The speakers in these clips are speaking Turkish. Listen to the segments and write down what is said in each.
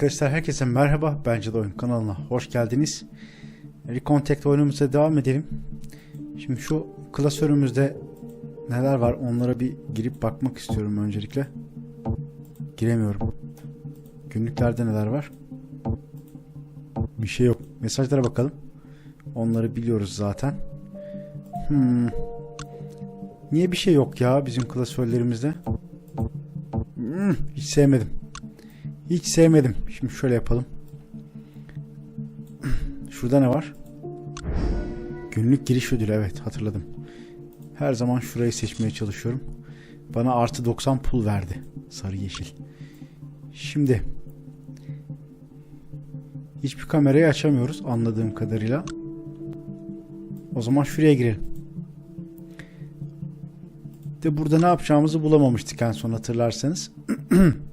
Arkadaşlar herkese merhaba. Bence de oyun kanalına hoş geldiniz. Recontact oyunumuza devam edelim. Şimdi şu klasörümüzde neler var onlara bir girip bakmak istiyorum öncelikle. Giremiyorum. Günlüklerde neler var? Bir şey yok. Mesajlara bakalım. Onları biliyoruz zaten. Hmm. Niye bir şey yok ya bizim klasörlerimizde? Hmm, hiç sevmedim. Hiç sevmedim. Şimdi şöyle yapalım. Şurada ne var? Günlük giriş ödülü evet hatırladım. Her zaman şurayı seçmeye çalışıyorum. Bana artı 90 pul verdi. Sarı yeşil. Şimdi hiçbir kamerayı açamıyoruz anladığım kadarıyla. O zaman şuraya girelim. De burada ne yapacağımızı bulamamıştık en son hatırlarsanız.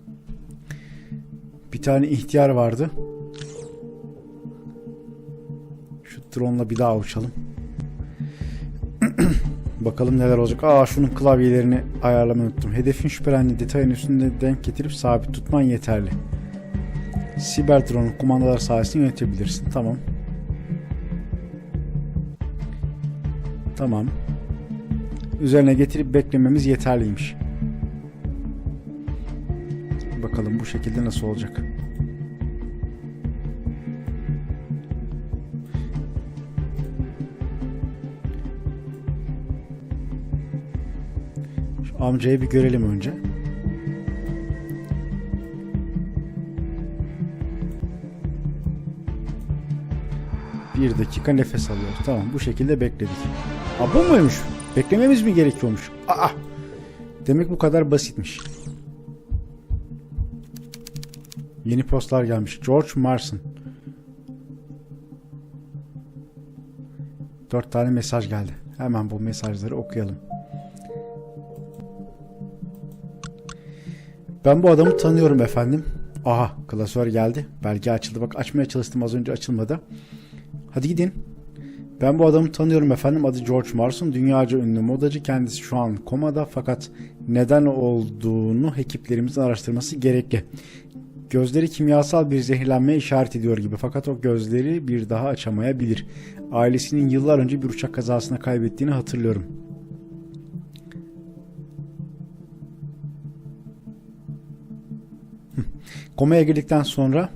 Tane ihtiyar vardı. Şu drone'la bir daha uçalım. Bakalım neler olacak. Aa şunun klavyelerini ayarlamayı unuttum. Hedefin şüphelendiği detayın üstünde denk getirip sabit tutman yeterli. Siber drone'un kumandalar sayesinde yönetebilirsin. Tamam. Tamam. Üzerine getirip beklememiz yeterliymiş. Bakalım bu şekilde nasıl olacak. Amcayı bir görelim önce. Bir dakika nefes alıyor. Tamam bu şekilde bekledik. Aa, bu muymuş? Beklememiz mi gerekiyormuş? Aa! Demek bu kadar basitmiş. Yeni postlar gelmiş. George Marston. Dört tane mesaj geldi. Hemen bu mesajları okuyalım. Ben bu adamı tanıyorum efendim. Aha klasör geldi. Belge açıldı. Bak açmaya çalıştım az önce açılmadı. Hadi gidin. Ben bu adamı tanıyorum efendim. Adı George Marston. Dünyaca ünlü modacı. Kendisi şu an komada fakat neden olduğunu ekiplerimizin araştırması gerekli. Gözleri kimyasal bir zehirlenmeye işaret ediyor gibi fakat o gözleri bir daha açamayabilir. Ailesinin yıllar önce bir uçak kazasında kaybettiğini hatırlıyorum. Komaya girdikten sonra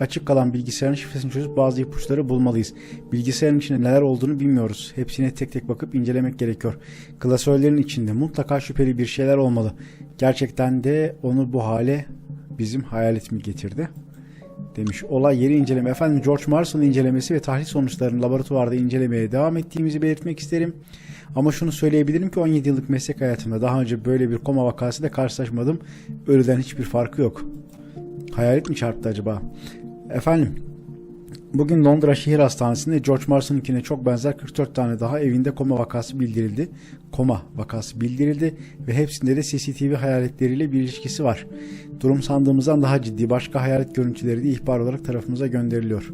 açık kalan bilgisayarın şifresini çözüp bazı ipuçları bulmalıyız. Bilgisayarın içinde neler olduğunu bilmiyoruz. Hepsine tek tek bakıp incelemek gerekiyor. Klasörlerin içinde mutlaka şüpheli bir şeyler olmalı. Gerçekten de onu bu hale bizim hayalet mi getirdi? Demiş. Olay yeri inceleme. Efendim George Marston incelemesi ve tahlil sonuçlarını laboratuvarda incelemeye devam ettiğimizi belirtmek isterim. Ama şunu söyleyebilirim ki 17 yıllık meslek hayatımda daha önce böyle bir koma vakasıyla karşılaşmadım. Ölüden hiçbir farkı yok. Hayalet mi çarptı acaba? Efendim Bugün Londra Şehir Hastanesi'nde George Marston'unkine çok benzer 44 tane daha evinde koma vakası bildirildi. Koma vakası bildirildi ve hepsinde de CCTV hayaletleriyle bir ilişkisi var. Durum sandığımızdan daha ciddi başka hayalet görüntüleri de ihbar olarak tarafımıza gönderiliyor.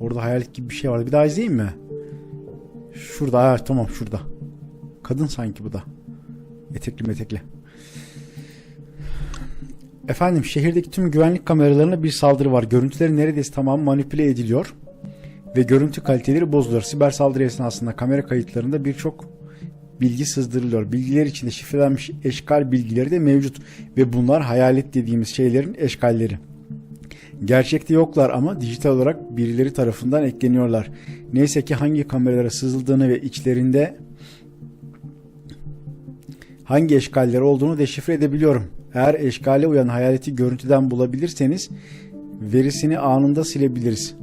Orada hayalet gibi bir şey vardı. Bir daha izleyeyim mi? Şurada. Ha, tamam şurada. Kadın sanki bu da. Etekli metekli. Efendim şehirdeki tüm güvenlik kameralarına bir saldırı var. Görüntüleri neredeyse tamamı manipüle ediliyor. Ve görüntü kaliteleri bozuluyor. Siber saldırı esnasında kamera kayıtlarında birçok bilgi sızdırılıyor. Bilgiler içinde şifrelenmiş eşkal bilgileri de mevcut. Ve bunlar hayalet dediğimiz şeylerin eşkalleri. Gerçekte yoklar ama dijital olarak birileri tarafından ekleniyorlar. Neyse ki hangi kameralara sızıldığını ve içlerinde hangi eşkaller olduğunu deşifre edebiliyorum. Eğer eşkale uyan hayaleti görüntüden bulabilirseniz verisini anında silebiliriz.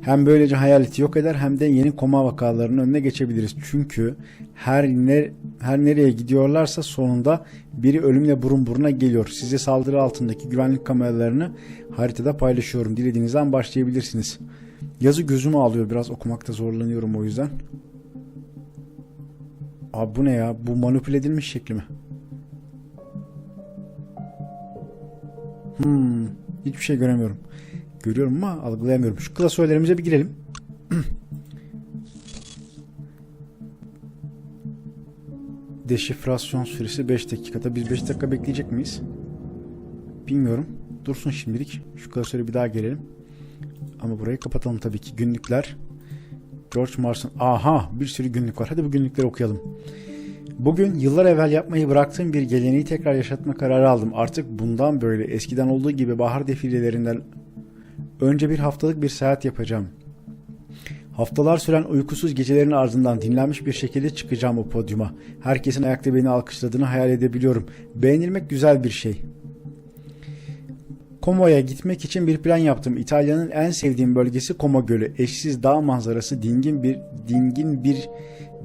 Hem böylece hayaleti yok eder hem de yeni koma vakalarının önüne geçebiliriz. Çünkü her ne, her nereye gidiyorlarsa sonunda biri ölümle burun buruna geliyor. Size saldırı altındaki güvenlik kameralarını haritada paylaşıyorum. Dilediğinizden başlayabilirsiniz. Yazı gözümü alıyor. Biraz okumakta zorlanıyorum o yüzden. Abi bu ne ya? Bu manipüle edilmiş şekli mi? Hmm, hiçbir şey göremiyorum. Görüyorum ama algılayamıyorum. Şu klasörlerimize bir girelim. Deşifrasyon süresi 5 dakikada. Biz 5 dakika bekleyecek miyiz? Bilmiyorum. Dursun şimdilik. Şu klasöre bir daha gelelim. Ama burayı kapatalım tabii ki. Günlükler. George Mars'ın. Aha bir sürü günlük var. Hadi bu günlükleri okuyalım. Bugün yıllar evvel yapmayı bıraktığım bir geleneği tekrar yaşatma kararı aldım. Artık bundan böyle eskiden olduğu gibi bahar defilelerinden önce bir haftalık bir seyahat yapacağım. Haftalar süren uykusuz gecelerin ardından dinlenmiş bir şekilde çıkacağım o podyuma. Herkesin ayakta beni alkışladığını hayal edebiliyorum. Beğenilmek güzel bir şey. Como'ya gitmek için bir plan yaptım. İtalya'nın en sevdiğim bölgesi Como Gölü. Eşsiz dağ manzarası, dingin bir dingin bir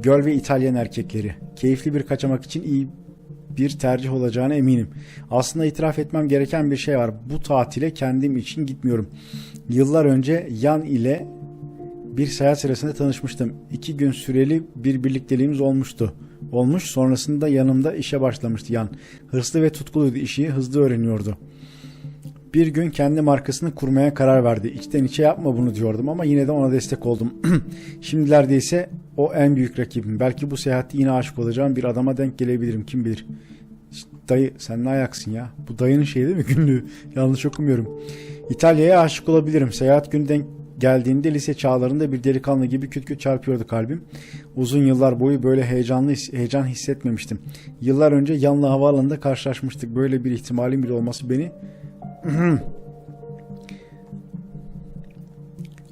göl ve İtalyan erkekleri. Keyifli bir kaçamak için iyi bir tercih olacağına eminim. Aslında itiraf etmem gereken bir şey var. Bu tatile kendim için gitmiyorum. Yıllar önce Yan ile bir seyahat sırasında tanışmıştım. İki gün süreli bir birlikteliğimiz olmuştu. Olmuş sonrasında yanımda işe başlamıştı Yan. Hırslı ve tutkuluydu işi hızlı öğreniyordu. Bir gün kendi markasını kurmaya karar verdi. İçten içe yapma bunu diyordum ama yine de ona destek oldum. Şimdilerde ise o en büyük rakibim. Belki bu seyahatte yine aşık olacağım bir adama denk gelebilirim kim bilir. Dayı sen ne ayaksın ya? Bu dayının şeyi değil mi günlüğü? Yanlış okumuyorum. İtalya'ya aşık olabilirim. Seyahat günü denk geldiğinde lise çağlarında bir delikanlı gibi küt küt çarpıyordu kalbim. Uzun yıllar boyu böyle heyecanlı heyecan hissetmemiştim. Yıllar önce yanlı havaalanında karşılaşmıştık. Böyle bir ihtimalin bile olması beni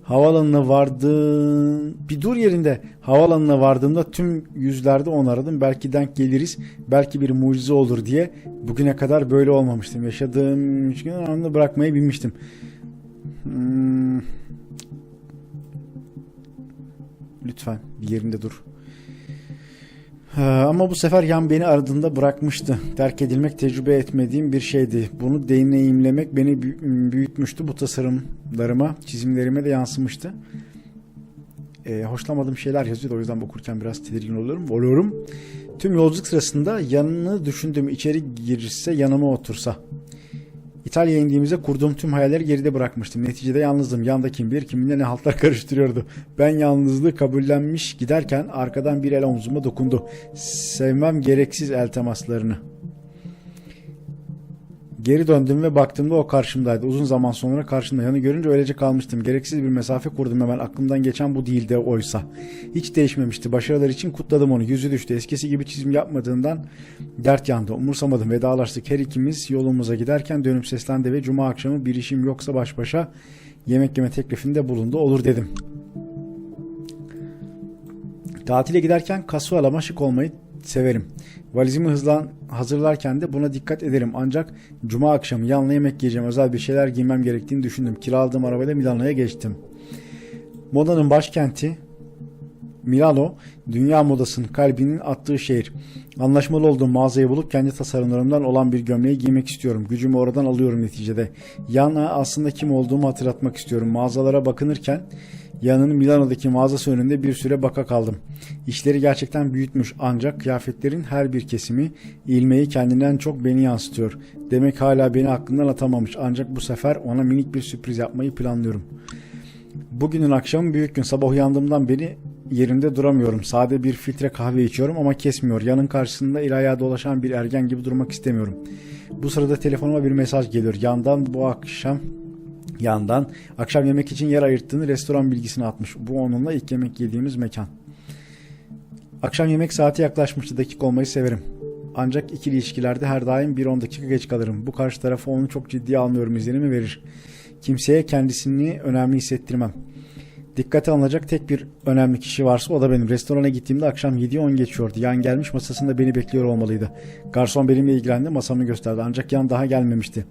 Havaalanına vardım. Bir dur yerinde. Havaalanına vardığımda tüm yüzlerde onu aradım. Belki denk geliriz. Belki bir mucize olur diye. Bugüne kadar böyle olmamıştım. Yaşadığım üç gün anında bırakmayı bilmiştim. Hmm. Lütfen bir yerinde dur. Ee, Ama bu sefer yan beni aradığında bırakmıştı. Terk edilmek tecrübe etmediğim bir şeydi. Bunu deneyimlemek beni büyü- büyütmüştü. Bu tasarımlarıma, çizimlerime de yansımıştı. Ee, hoşlanmadığım şeyler yazıyordu. O yüzden okurken biraz tedirgin oluyorum. Oluyorum. Tüm yolculuk sırasında yanını düşündüğüm içeri girse yanıma otursa. İtalya'ya indiğimizde kurduğum tüm hayalleri geride bırakmıştım. Neticede yalnızdım. Yanda kim bilir kiminle ne haltlar karıştırıyordu. Ben yalnızlığı kabullenmiş giderken arkadan bir el omzuma dokundu. Sevmem gereksiz el temaslarını. Geri döndüm ve baktığımda o karşımdaydı. Uzun zaman sonra karşımda yanı görünce öylece kalmıştım. Gereksiz bir mesafe kurdum hemen. Aklımdan geçen bu değildi oysa. Hiç değişmemişti. Başarılar için kutladım onu. Yüzü düştü. Eskisi gibi çizim yapmadığından dert yandı. Umursamadım. Vedalaştık. Her ikimiz yolumuza giderken dönüp seslendi ve cuma akşamı bir işim yoksa baş başa yemek yeme teklifinde bulundu. Olur dedim. Tatile giderken kasualama şık olmayı severim. Valizimi hızlan hazırlarken de buna dikkat ederim. Ancak cuma akşamı yanlı yemek yiyeceğim özel bir şeyler giymem gerektiğini düşündüm. Kiraladığım arabayla Milano'ya geçtim. Modanın başkenti Milano, dünya modasının kalbinin attığı şehir. Anlaşmalı olduğum mağazayı bulup kendi tasarımlarımdan olan bir gömleği giymek istiyorum. Gücümü oradan alıyorum neticede. Yana aslında kim olduğumu hatırlatmak istiyorum. Mağazalara bakınırken yanının Milano'daki mağazası önünde bir süre baka kaldım. İşleri gerçekten büyütmüş ancak kıyafetlerin her bir kesimi ilmeği kendinden çok beni yansıtıyor. Demek hala beni aklından atamamış ancak bu sefer ona minik bir sürpriz yapmayı planlıyorum. Bugünün akşamı büyük gün. Sabah uyandığımdan beri yerimde duramıyorum. Sade bir filtre kahve içiyorum ama kesmiyor. Yanın karşısında el ayağı dolaşan bir ergen gibi durmak istemiyorum. Bu sırada telefonuma bir mesaj geliyor. Yandan bu akşam yandan akşam yemek için yer ayırttığını restoran bilgisini atmış. Bu onunla ilk yemek yediğimiz mekan. Akşam yemek saati yaklaşmıştı. Dakik olmayı severim. Ancak ikili ilişkilerde her daim bir 10 dakika geç kalırım. Bu karşı tarafı onu çok ciddiye almıyorum izlenimi verir. Kimseye kendisini önemli hissettirmem. Dikkate alınacak tek bir önemli kişi varsa o da benim. Restorana gittiğimde akşam 7'ye 10 geçiyordu. Yan gelmiş masasında beni bekliyor olmalıydı. Garson benimle ilgilendi masamı gösterdi. Ancak yan daha gelmemişti.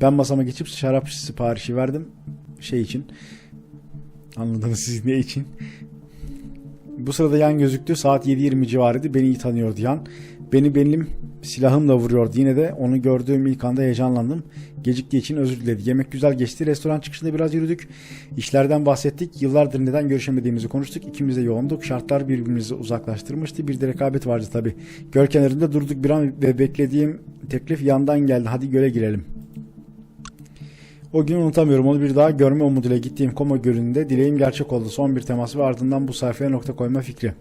Ben masama geçip şarap siparişi verdim. Şey için. Anladınız siz ne için? Bu sırada yan gözüktü. Saat 7.20 civarıydı. Beni iyi tanıyordu yan. Beni benim silahımla vuruyordu. Yine de onu gördüğüm ilk anda heyecanlandım. Geciktiği için özür diledi. Yemek güzel geçti. Restoran çıkışında biraz yürüdük. İşlerden bahsettik. Yıllardır neden görüşemediğimizi konuştuk. İkimiz de yoğunduk. Şartlar birbirimizi uzaklaştırmıştı. Bir de rekabet vardı tabii. Göl kenarında durduk bir an ve beklediğim teklif yandan geldi. Hadi göle girelim. O günü unutamıyorum. Onu bir daha görme umuduyla gittiğim Como Gölü'nde dileğim gerçek oldu. Son bir temas ve ardından bu sayfaya nokta koyma fikri.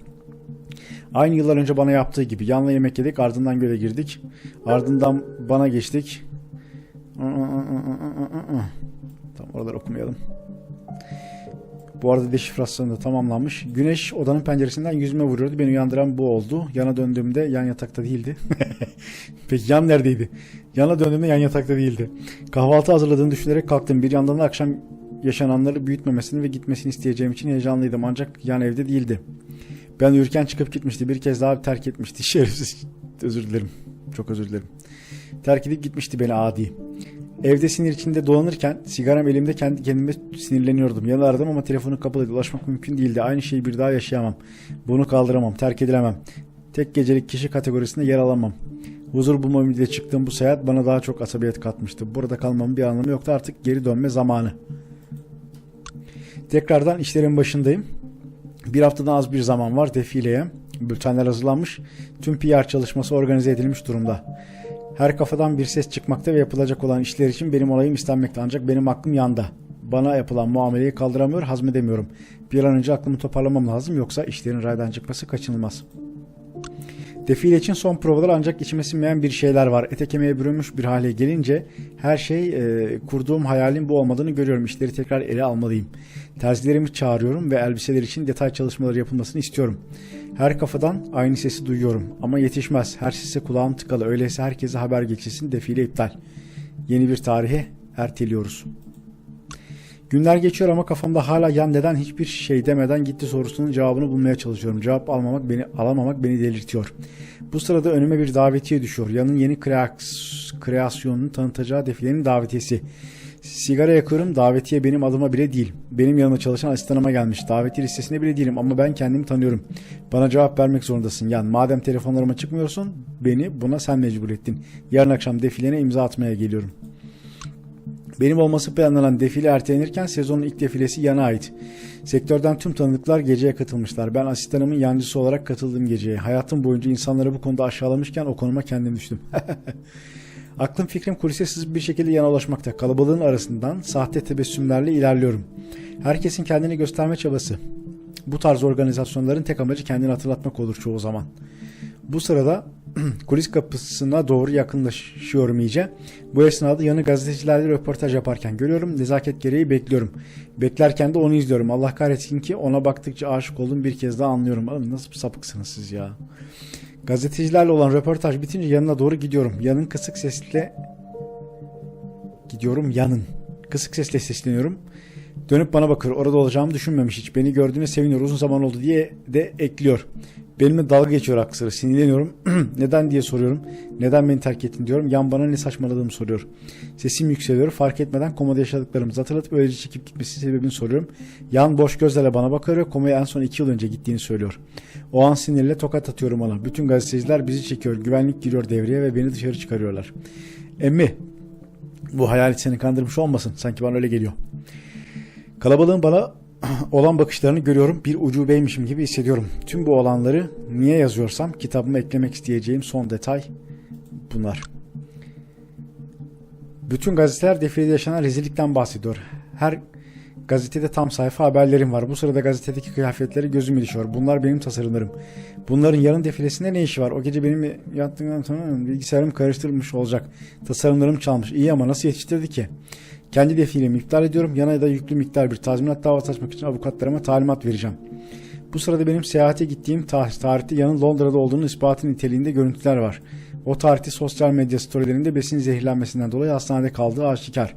Aynı yıllar önce bana yaptığı gibi. Yanla yemek yedik ardından göle girdik. Ardından bana geçtik. Tam oraları okumayalım. Bu arada deşifrasyon da tamamlanmış. Güneş odanın penceresinden yüzüme vuruyordu. Beni uyandıran bu oldu. Yana döndüğümde yan yatakta değildi. Peki yan neredeydi? Yana döndüğümde yan yatakta değildi. Kahvaltı hazırladığını düşünerek kalktım. Bir yandan da akşam yaşananları büyütmemesini ve gitmesini isteyeceğim için heyecanlıydım. Ancak yan evde değildi. Ben uyurken çıkıp gitmişti. Bir kez daha terk etmişti. Şerefsiz. Özür dilerim. Çok özür dilerim. Terk edip gitmişti beni adi. Evde sinir içinde dolanırken sigaram elimde kendi kendime sinirleniyordum. Yalardım ama telefonu kapalıydı. Ulaşmak mümkün değildi. Aynı şeyi bir daha yaşayamam. Bunu kaldıramam. Terk edilemem. Tek gecelik kişi kategorisinde yer alamam. Huzur bulma ümidiyle çıktığım bu seyahat bana daha çok asabiyet katmıştı. Burada kalmamın bir anlamı yoktu. Artık geri dönme zamanı. Tekrardan işlerin başındayım. Bir haftadan az bir zaman var defileye. Bültenler hazırlanmış. Tüm PR çalışması organize edilmiş durumda. Her kafadan bir ses çıkmakta ve yapılacak olan işler için benim olayım istenmekte. Ancak benim aklım yanda. Bana yapılan muameleyi kaldıramıyor, hazmedemiyorum. Bir an önce aklımı toparlamam lazım yoksa işlerin raydan çıkması kaçınılmaz. Defile için son provalar ancak içime sinmeyen bir şeyler var. Ete kemiğe bürünmüş bir hale gelince her şey e, kurduğum hayalin bu olmadığını görüyorum. İşleri tekrar ele almalıyım. Terzilerimi çağırıyorum ve elbiseler için detay çalışmaları yapılmasını istiyorum. Her kafadan aynı sesi duyuyorum ama yetişmez. Her sese kulağım tıkalı. Öyleyse herkese haber geçilsin. Defile iptal. Yeni bir tarihe erteliyoruz. Günler geçiyor ama kafamda hala yan neden hiçbir şey demeden gitti sorusunun cevabını bulmaya çalışıyorum. Cevap almamak beni alamamak beni delirtiyor. Bu sırada önüme bir davetiye düşüyor. Yanın yeni kreasyonunu tanıtacağı defilenin davetiyesi. Sigara yakıyorum. Davetiye benim adıma bile değil. Benim yanımda çalışan asistanıma gelmiş. Davetiye listesinde bile değilim ama ben kendimi tanıyorum. Bana cevap vermek zorundasın. Yan madem telefonlarıma çıkmıyorsun beni buna sen mecbur ettin. Yarın akşam defilene imza atmaya geliyorum. Benim olması planlanan defile ertelenirken sezonun ilk defilesi yana ait. Sektörden tüm tanıdıklar geceye katılmışlar. Ben asistanımın yancısı olarak katıldım geceye. Hayatım boyunca insanları bu konuda aşağılamışken o konuma kendim düştüm. Aklım fikrim kulise sızıp bir şekilde yana ulaşmakta. Kalabalığın arasından sahte tebessümlerle ilerliyorum. Herkesin kendini gösterme çabası. Bu tarz organizasyonların tek amacı kendini hatırlatmak olur çoğu zaman. Bu sırada kulis kapısına doğru yakınlaşıyorum iyice. Bu esnada yanı gazetecilerle röportaj yaparken görüyorum. Nezaket gereği bekliyorum. Beklerken de onu izliyorum. Allah kahretsin ki ona baktıkça aşık oldum bir kez daha anlıyorum. Oğlum nasıl sapıksınız siz ya. Gazetecilerle olan röportaj bitince yanına doğru gidiyorum. Yanın kısık sesle gidiyorum yanın. Kısık sesle sesleniyorum. Dönüp bana bakıyor. Orada olacağımı düşünmemiş hiç. Beni gördüğüne seviniyor. Uzun zaman oldu diye de ekliyor. Benimle dalga geçiyor aksırı. Sinirleniyorum. Neden diye soruyorum. Neden beni terk ettin diyorum. Yan bana ne saçmaladığımı soruyor. Sesim yükseliyor. Fark etmeden komada yaşadıklarımızı hatırlatıp öylece çekip gitmesi sebebini soruyorum. Yan boş gözlerle bana bakıyor ve komaya en son iki yıl önce gittiğini söylüyor. O an sinirle tokat atıyorum ona. Bütün gazeteciler bizi çekiyor. Güvenlik giriyor devreye ve beni dışarı çıkarıyorlar. Emmi bu hayalet seni kandırmış olmasın. Sanki bana öyle geliyor. Kalabalığın bana olan bakışlarını görüyorum. Bir ucubeymişim gibi hissediyorum. Tüm bu olanları niye yazıyorsam kitabıma eklemek isteyeceğim son detay bunlar. Bütün gazeteler defilede yaşanan rezillikten bahsediyor. Her gazetede tam sayfa haberlerim var. Bu sırada gazetedeki kıyafetleri gözüme düşüyor. Bunlar benim tasarımlarım. Bunların yarın defilesinde ne işi var? O gece benim yattığımdan sonra bilgisayarım karıştırılmış olacak. Tasarımlarım çalmış. İyi ama nasıl yetiştirdi ki? Kendi defilemi iptal ediyorum. Yana da yüklü miktar bir tazminat davası açmak için avukatlarıma talimat vereceğim. Bu sırada benim seyahate gittiğim tarih, tarihte yanın Londra'da olduğunu ispatı niteliğinde görüntüler var. O tarihte sosyal medya storylerinde besin zehirlenmesinden dolayı hastanede kaldığı aşikar.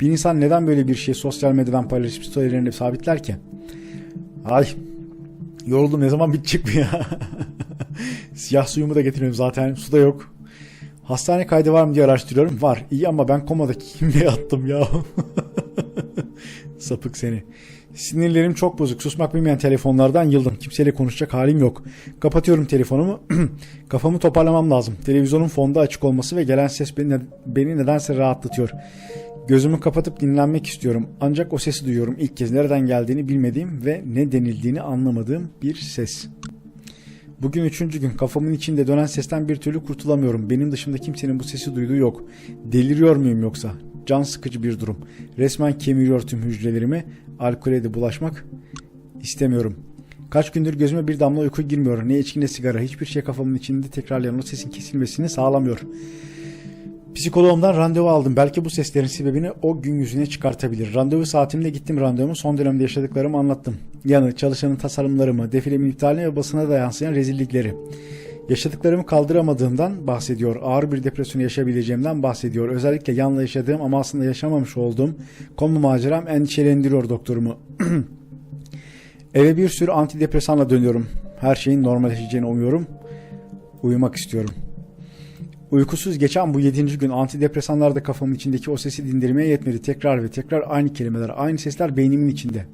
Bir insan neden böyle bir şeyi sosyal medyadan paylaşıp storylerinde sabitler ki? Ay yoruldum ne zaman bitecek bu ya? Siyah suyumu da getirmiyorum zaten su da yok. Hastane kaydı var mı diye araştırıyorum. Var. İyi ama ben komadaki kimle yattım ya? Sapık seni. Sinirlerim çok bozuk. Susmak bilmeyen telefonlardan yıldım. Kimseyle konuşacak halim yok. Kapatıyorum telefonumu. Kafamı toparlamam lazım. Televizyonun fonda açık olması ve gelen ses beni, beni nedense rahatlatıyor. Gözümü kapatıp dinlenmek istiyorum. Ancak o sesi duyuyorum. İlk kez nereden geldiğini bilmediğim ve ne denildiğini anlamadığım bir ses. Bugün üçüncü gün kafamın içinde dönen sesten bir türlü kurtulamıyorum. Benim dışımda kimsenin bu sesi duyduğu yok. Deliriyor muyum yoksa? Can sıkıcı bir durum. Resmen kemiriyor tüm hücrelerimi. Alkole de bulaşmak istemiyorum. Kaç gündür gözüme bir damla uyku girmiyor. Ne içki ne sigara. Hiçbir şey kafamın içinde tekrarlayan o sesin kesilmesini sağlamıyor. Psikoloğumdan randevu aldım. Belki bu seslerin sebebini o gün yüzüne çıkartabilir. Randevu saatimde gittim randevumu. Son dönemde yaşadıklarımı anlattım. Yanı, çalışanın tasarımlarımı, defilemin iptalini ve basına da yansıyan rezillikleri. Yaşadıklarımı kaldıramadığımdan bahsediyor. Ağır bir depresyon yaşayabileceğimden bahsediyor. Özellikle yanla yaşadığım ama aslında yaşamamış olduğum konu maceram endişelendiriyor doktorumu. Eve bir sürü antidepresanla dönüyorum. Her şeyin normalleşeceğini umuyorum. Uyumak istiyorum. Uykusuz geçen bu yedinci gün antidepresanlar da kafamın içindeki o sesi dindirmeye yetmedi. Tekrar ve tekrar aynı kelimeler, aynı sesler beynimin içinde.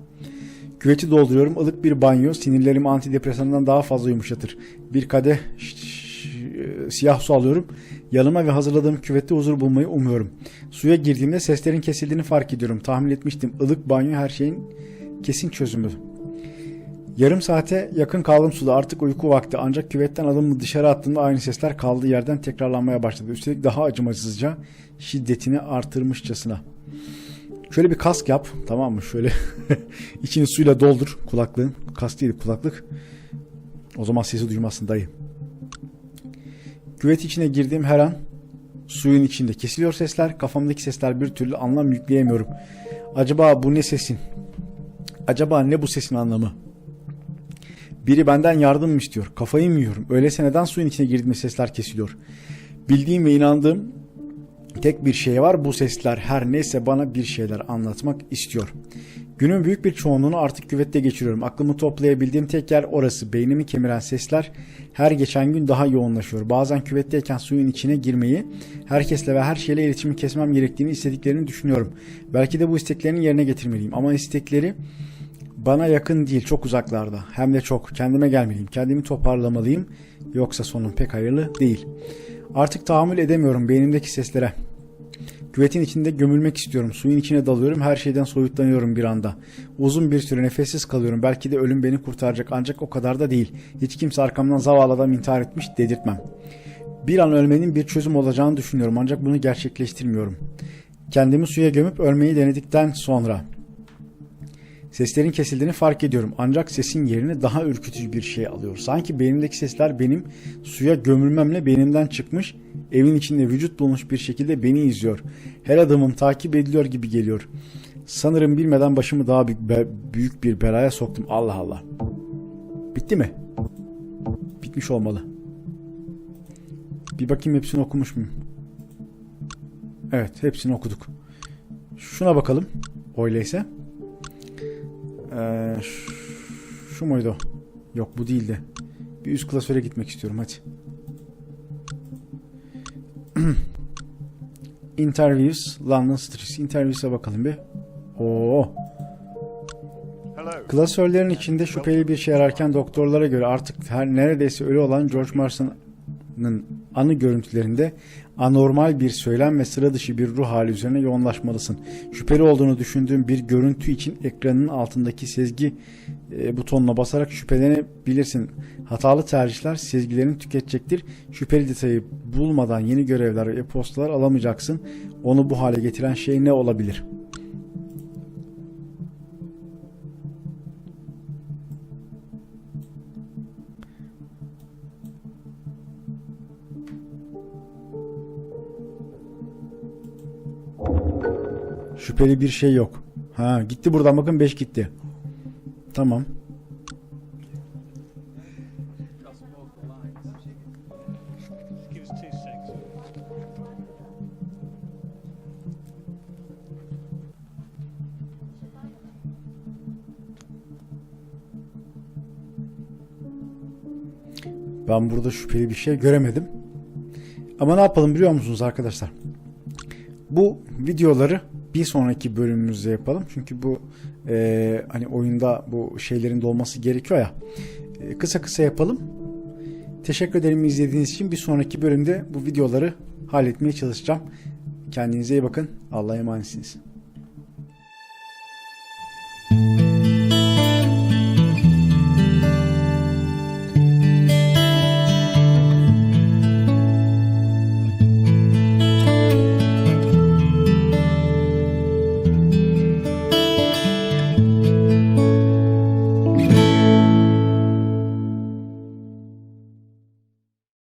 Küveti dolduruyorum. ılık bir banyo sinirlerimi antidepresandan daha fazla yumuşatır. Bir kadeh ş- siyah su alıyorum. Yanıma ve hazırladığım küvette huzur bulmayı umuyorum. Suya girdiğimde seslerin kesildiğini fark ediyorum. Tahmin etmiştim. Ilık banyo her şeyin kesin çözümü. Yarım saate yakın kaldım suda artık uyku vakti ancak küvetten adımımı dışarı attığımda aynı sesler kaldığı yerden tekrarlanmaya başladı. Üstelik daha acımasızca şiddetini artırmışçasına. Şöyle bir kask yap tamam mı? Şöyle içini suyla doldur kulaklığın. Kask değil kulaklık. O zaman sesi duymazsın dayı. Küvet içine girdiğim her an suyun içinde kesiliyor sesler. Kafamdaki sesler bir türlü anlam yükleyemiyorum. Acaba bu ne sesin? Acaba ne bu sesin anlamı? Biri benden yardım istiyor? Kafayı mı yiyorum? Öyleyse neden suyun içine girdiğimde sesler kesiliyor? Bildiğim ve inandığım tek bir şey var. Bu sesler her neyse bana bir şeyler anlatmak istiyor. Günün büyük bir çoğunluğunu artık küvette geçiriyorum. Aklımı toplayabildiğim tek yer orası. Beynimi kemiren sesler her geçen gün daha yoğunlaşıyor. Bazen küvetteyken suyun içine girmeyi, herkesle ve her şeyle iletişimi kesmem gerektiğini istediklerini düşünüyorum. Belki de bu isteklerini yerine getirmeliyim. Ama istekleri bana yakın değil, çok uzaklarda. Hem de çok. Kendime gelmeliyim, kendimi toparlamalıyım. Yoksa sonum pek hayırlı değil. Artık tahammül edemiyorum beynimdeki seslere. Küvetin içinde gömülmek istiyorum. Suyun içine dalıyorum. Her şeyden soyutlanıyorum bir anda. Uzun bir süre nefessiz kalıyorum. Belki de ölüm beni kurtaracak ancak o kadar da değil. Hiç kimse arkamdan zavallı adam intihar etmiş dedirtmem. Bir an ölmenin bir çözüm olacağını düşünüyorum ancak bunu gerçekleştirmiyorum. Kendimi suya gömüp ölmeyi denedikten sonra Seslerin kesildiğini fark ediyorum ancak sesin yerini daha ürkütücü bir şey alıyor. Sanki beynimdeki sesler benim suya gömülmemle beynimden çıkmış, evin içinde vücut bulmuş bir şekilde beni izliyor. Her adımım takip ediliyor gibi geliyor. Sanırım bilmeden başımı daha büyük, bir belaya soktum. Allah Allah. Bitti mi? Bitmiş olmalı. Bir bakayım hepsini okumuş muyum? Evet hepsini okuduk. Şuna bakalım. Öyleyse. Ee, şu muydu? Yok bu değildi. Bir üst klasöre gitmek istiyorum hadi. Interviews London Street. Interviews'e bakalım bir. Oo. Klasörlerin içinde şüpheli bir şey ararken doktorlara göre artık her neredeyse ölü olan George Marston'ın anı görüntülerinde anormal bir söylem ve sıra dışı bir ruh hali üzerine yoğunlaşmalısın. Şüpheli olduğunu düşündüğün bir görüntü için ekranın altındaki sezgi e, butonuna basarak şüphelenebilirsin. Hatalı tercihler sezgilerini tüketecektir. Şüpheli detayı bulmadan yeni görevler ve e-postalar alamayacaksın. Onu bu hale getiren şey ne olabilir? Şüpheli bir şey yok. Ha gitti buradan bakın 5 gitti. Tamam. Ben burada şüpheli bir şey göremedim. Ama ne yapalım biliyor musunuz arkadaşlar? Bu videoları bir sonraki bölümümüzde yapalım. Çünkü bu e, hani oyunda bu şeylerin de olması gerekiyor ya. E, kısa kısa yapalım. Teşekkür ederim izlediğiniz için. Bir sonraki bölümde bu videoları halletmeye çalışacağım. Kendinize iyi bakın. Allah'a emanetsiniz.